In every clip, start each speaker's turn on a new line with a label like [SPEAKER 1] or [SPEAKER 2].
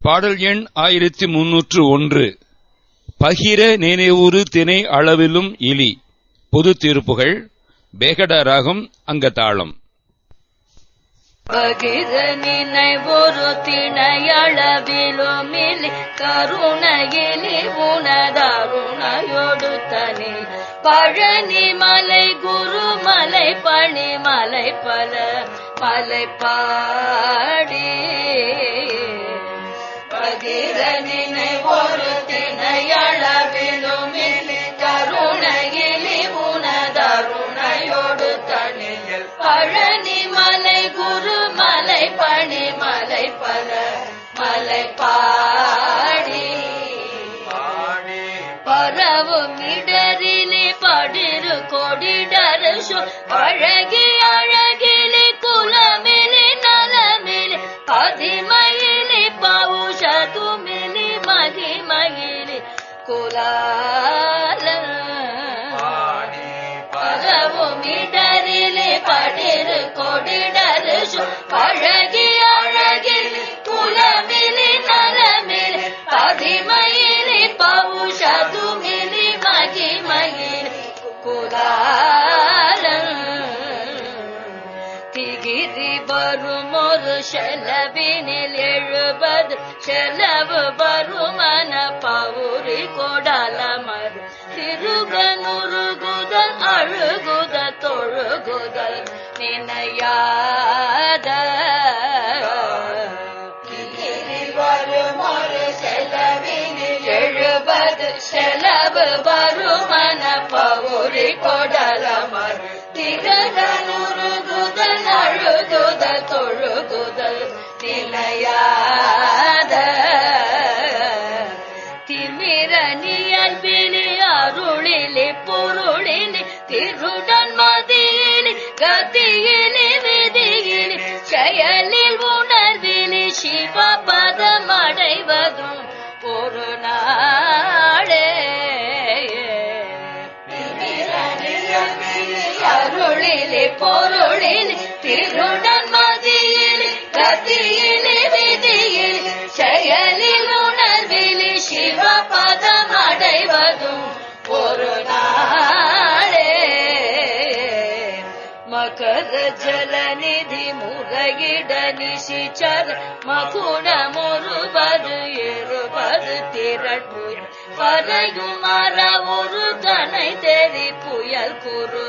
[SPEAKER 1] பாடல் எண் ஆயிரத்தி முன்னூற்று ஒன்று. பகிர நினைவுறு திணை அளவிலும் இலி. பொது தீர்ப்புகள் பேகட ராகம் அங்கதாளம்.
[SPEAKER 2] பகிர நினைவொரு திணையளவிலுமிலி கருணையிலி உனதாருணையோடு தனி பழனி மலை குருமலை பணிமலை பல மலை பாடி பகிர நினைவொரு அழகி செலவினில் எழுபது செலவு வருமன பவுரி கொடலமர் திருகனுருகுதல் அழுகுத தொழுகுதல் நினையாத. எழுபது செலவு வருமன பவுரி கொடலமர் திகழனுருகுதல் அருளிலே பொருளிலே திருடன் மதியிலே கதியிலே விதியிலே செயலில் உணர்விலே சிவபதம் அடைவதும் ஒரு நாளே. மகர ஜலநிதி முறையிட நிசிச்சர மகுடமொருபது இருபது திரட்புயல் பறையும் மர ஒரு தனை தெரி புயல் குரு.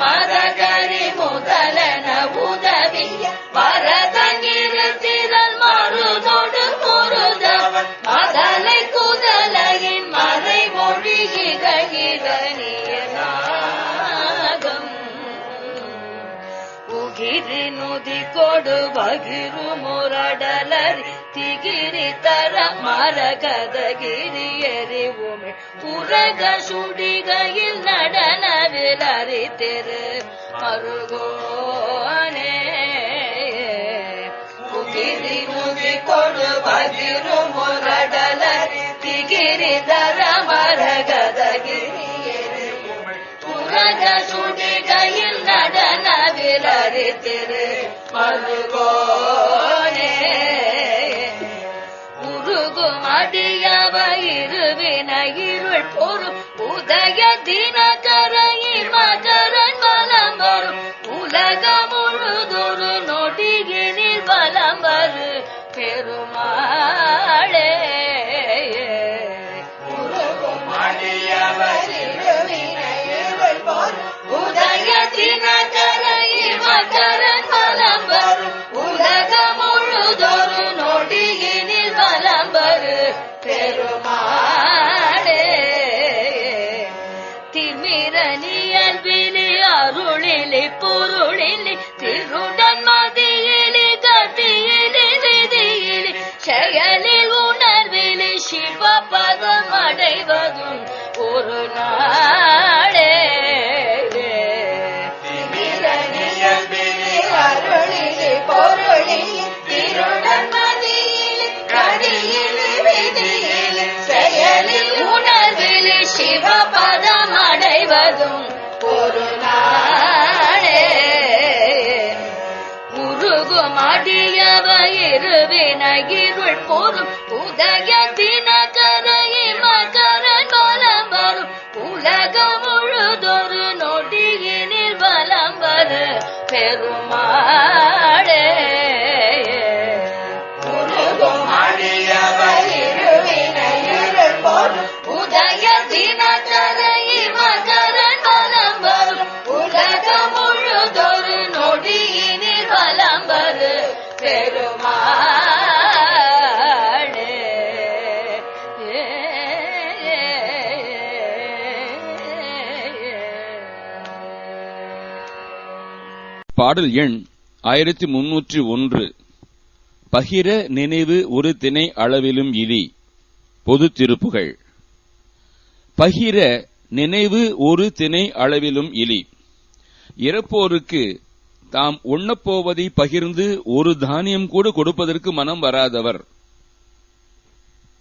[SPEAKER 2] மதகரி முதலன உதவி. பரதங்கிருத்திரல் மறுதொடு முருதவன். மதலை குதலையின் மறை மொழி இகனியனாகம் உகிரி நுதி கொடு பகிரு முரடலரி திகிரி தர மரகத மன்றக சுடிகையில் நடனவில் அறித்திரு மருகோனே குகிரி முதி கொடு பகிரு முரடலரி திகிரி தர மரகதகிரியரு புரக சுடிகையில் நடனவில் அறித்திரு மருகோனே குருகுமடிய போரும் உதய தின சிவபதமடைவதும் ஒரு நாளே. உருகும் அடியவ இருவினையிருள் போரும் உதய
[SPEAKER 1] பாடல் எண் ஆயிரத்தி முன்னூற்றி ஒன்று. பகிர நினைவு ஒரு திணை அளவிலும் இலி. பொது திருப்புகள். பகிர நினைவு ஒரு திணை அளவிலும் இலி. இறப்போருக்கு தாம் உண்ணப்போவதை பகிர்ந்து ஒரு தானியம் கூட கொடுப்பதற்கு மனம் வராதவர்.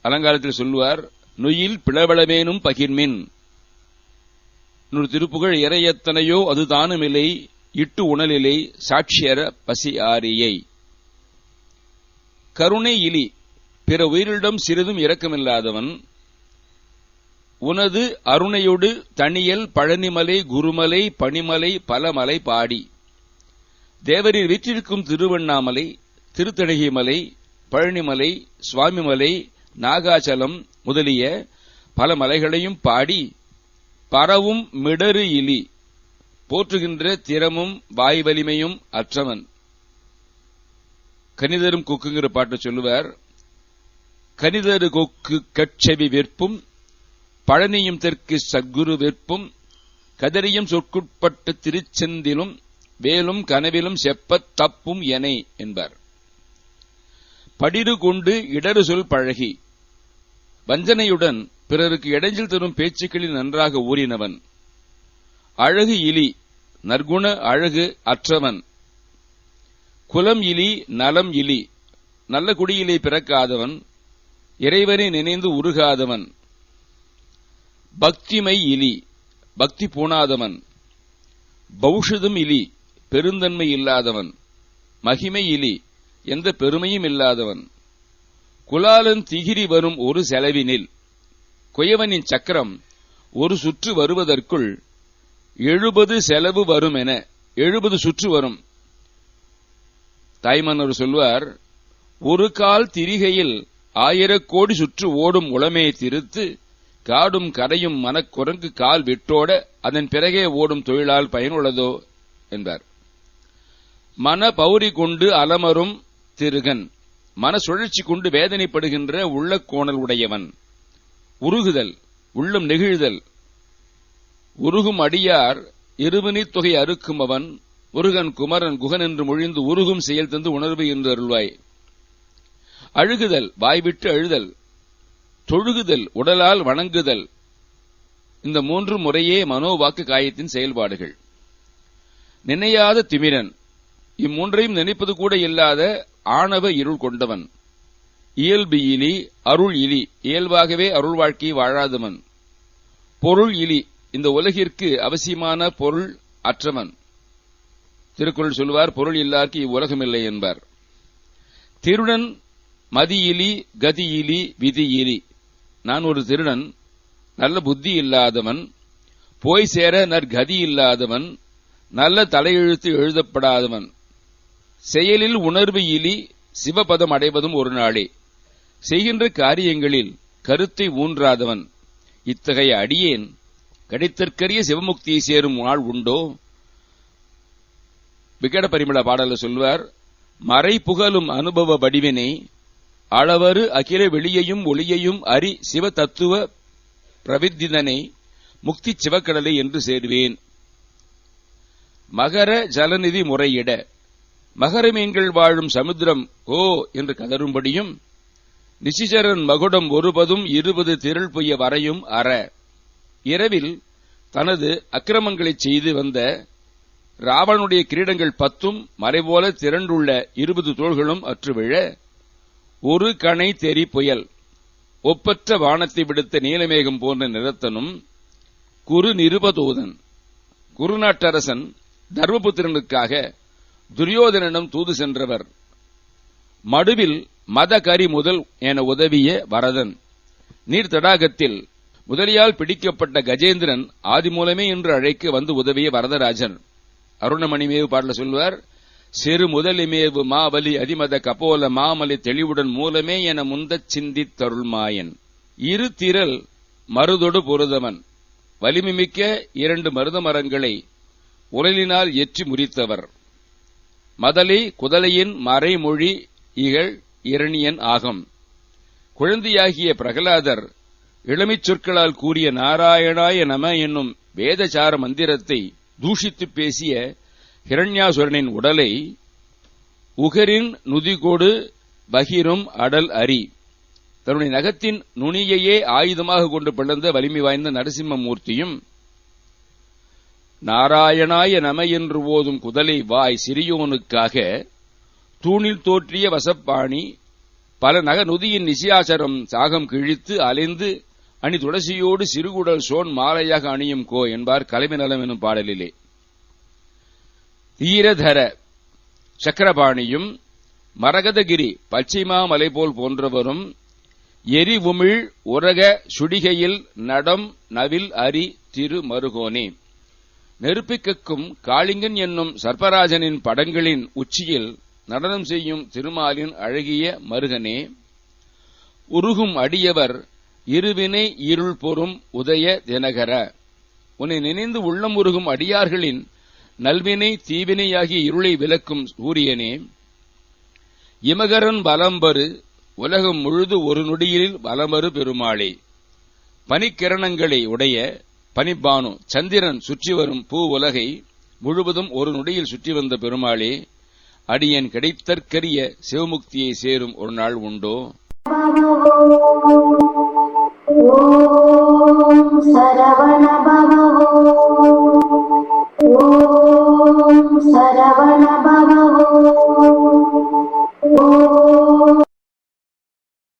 [SPEAKER 1] அலங்காரத்தில் சொல்லுவார் நொயில் பிளவளவேனும் பகிர்மின். இன்னொரு திருப்புகழ் இறையத்தனையோ அது தானுமில்லை. இட்டு உணலிலை சாட்சியர பசி ஆரியை கருணை இலி பிற உயிரிடம் சிறிதும் இரக்கமில்லாதவன் உனது அருணையொடு தனியல் பழனிமலை குருமலை பனிமலை பலமலை பாடி. தேவரில் வீற்றிருக்கும் திருவண்ணாமலை திருத்தடகிமலை பழனிமலை சுவாமிமலை நாகாச்சலம் முதலிய பல மலைகளையும் பாடி பரவும் மிடறு இலி. போற்றுகின்ற திறமும் வாய் வலிமையும் அற்றவன். கனிதரும் கொக்குங்கிற பாட்டு சொல்லுவார். கனிதரு கொக்கு கட்செவி வெற்பும் பழனியும் தெற்கு சக்குரு வெற்பும் கதறியும் சொற்குட்பட்டு திருச்செந்திலும் வேலும் கனவிலும் செப்பத் தப்பும் எனை என்பார். படிடு கொண்டு இடறு சொல் பழகி வஞ்சனையுடன் பிறருக்கு இடைஞ்சில் தரும் பேச்சுக்களில் நன்றாக ஊறினவன். அழகு இலி நற்குண அழகு அற்றவன். குலம் இலி நலம் இலி நல்ல குடியிலே பிறக்காதவன் இறைவனை நினைந்து உருகாதவன். பக்திமை இலி பக்தி பூணாதவன். பௌஷதம் இலி பெருந்தன்மை இல்லாதவன். மகிமை இலி எந்த பெருமையும் இல்லாதவன். குலாலன் திகிரி வரும் ஒரு செலவினில் குயவனின் சக்கரம் ஒரு சுற்று வருவதற்குள் எழுபது செலவு வரும் என எழுபது சுற்று வரும். தாய்மன்னர் சொல்வார் ஒரு கால் திரிகையில் ஆயிரக்கோடி சுற்று ஓடும் உளமே திருத்து காடும் கரையும் மனக்குரங்கு கால் விட்டோட அதன் பிறகே ஓடும் தொழிலால் பயனுள்ளதோ என்பார். மன பௌரி கொண்டு அலமரும் திருகன் மன சுழற்சி கொண்டு வேதனைப்படுகின்ற உள்ள கோணல் உடையவன். உருகுதல் உள்ளம் நெகிழ்தல் உருகும் அடியார் இருவினித் தொகை அறுக்கும் அவன் முருகன் குமரன் குகன் என்று மொழிந்து உருகும் செயல் தந்து உணர்வு என்று அருள்வாய். அழுகுதல் வாய்விட்டு அழுதல் தொழுகுதல் உடலால் வணங்குதல் இந்த மூன்று முறையே மனோவாக்கு காயத்தின் செயல்பாடுகள். நினையாத திமிரன் இம்மூன்றையும் நினைப்பது கூட இல்லாத ஆணவ இருள் கொண்டவன். இயல்பு இலி அருள் இலி இயல்பாகவே அருள் வாழ்க்கையை வாழாதவன். பொருள் இலி இந்த உலகிற்கு அவசியமான பொருள் அற்றவன். திருக்குறள் சொல்வார் பொருள் இல்லார்க்கு இவ்வுலகமில்லை என்பார். திருடன் மதியிலி கதியிலி விதியிலி. நான் ஒரு திருடன் நல்ல புத்தி இல்லாதவன் போய் சேர நற்கதி இல்லாதவன் நல்ல தலையெழுத்து எழுதப்படாதவன். செயலில் உணர்வு இலி சிவபதம் அடைவதும் ஒரு நாளே. செய்கின்ற காரியங்களில் கருத்தை ஊன்றாதவன். இத்தகைய அடியேன் கிடைத்தற்கரிய சிவமுக்தியை சேரும் நாள் உண்டோ? விகட பரிமள பாடல சொல்வார் மறை புகழும் அனுபவ வடிவினை அளவரு அகில வெளியையும் ஒளியையும் அரி சிவ தத்துவ பிரவித்திதனை முக்தி சிவக்கடலை என்று சேர்வேன். மகர ஜலநிதி முறையிட மகர மீன்கள் வாழும் சமுத்திரம் ஓ என்று கதரும்படியும் நிசிச்சரன் மகுடம் ஒருபதும் இருபது திரள் பொய்ய வரையும் அற. இரவில் தனது அக்கிரமங்களை செய்து வந்த ராவனுடைய கிரீடங்கள் பத்தும் மறைபோல திரண்டுள்ள இருபது தோள்களும் அற்றுவிழ ஒரு கணை தெரி புயல் ஒப்பற்ற வானத்தை விடுத்த நீலமேகம் போன்ற நிறத்தனும் குரு நிருபதூதன் குருநாட்டரசன் தர்மபுத்திரனுக்காக துரியோதனனும் தூது சென்றவர். மடுவில் மதகரி முதல் என உதவிய வரதன். நீர் தடாகத்தில் முதலியால் பிடிக்கப்பட்ட கஜேந்திரன் ஆதி மூலமே என்று அழைக்க வந்து உதவிய வரதராஜன். அருணமணிமேவு பாடல சொல்வார் சிறு முதலிமேவு மாவலி அதிமத கபோல மாமலி தெளிவுடன் மூலமே என முந்தச் சிந்தித் தருள்மாயன். இரு திரள் மருதொடு பொருதவன் வலிமைமிக்க இரண்டு மருத மரங்களை உரலினால் எற்றி முறித்தவர். மதலி குதலையின் மறைமொழி இகழ் இரணியன் ஆகும். குழந்தையாகிய பிரகலாதர் இளமைச் சொற்களால் கூறிய நாராயணாய நம என்னும் வேதசார மந்திரத்தை தூஷித்துப் பேசிய ஹிரண்யாசுரனின் உடலை உகரின் நுதிகொடு பகிரும் அடல் அரி. தன்னுடைய நகத்தின் நுனியையே ஆயுதமாக கொண்டு பிளந்த வலிமை வாய்ந்த நரசிம்மமூர்த்தியும் நாராயணாய நம என்று ஓதும் குதலை வாய் சிறியோனுக்காக தூணில் தோற்றிய வசப்பாணி பல நக நொதியின் நிசியாசரம் சாகம் கிழித்து அலைந்து அணி துளசியோடு சிறுகுடல் சோன் மாலையாக அணியும் கோ என்பார் கலைமநலம் எனும் பாடலிலே. ஈரதர சக்கரபாணியும் மரகதகிரி பச்சைமா மலை போல் போன்றவரும் எரிவுமிழ் உரக சுடிகையில் நடம் நவில் அரி திரு மருகோனே நெருப்பிக்கக்கும் காளிங்கன் என்னும் சர்பராஜனின் படங்களின் உச்சியில் நடனம் செய்யும் திருமாலின் அழகிய மருகனே. உருகும் அடியவர் இருவினை இருள் பொறும் உதய தினகர. உன்னை நினைந்து உள்ளம் உருகும் அடியார்களின் நல்வினை தீவினையாகிய இருளை விளக்கும் சூரியனே. இமகரன் பலம்பரு உலகம் முழுது ஒரு நொடியில் வலமறு பெருமாளே. பனிக்கிரணங்களை உடைய பனிப்பானு சந்திரன் சுற்றி வரும் பூ உலகை முழுவதும் ஒரு நொடியில் சுற்றி வந்த பெருமாளே அடியன் கிடைத்தற்கரிய சிவமுக்தியை சேரும் ஒரு நாள் உண்டோ?
[SPEAKER 3] சரவணபவோ ஓம் சரவணபவோ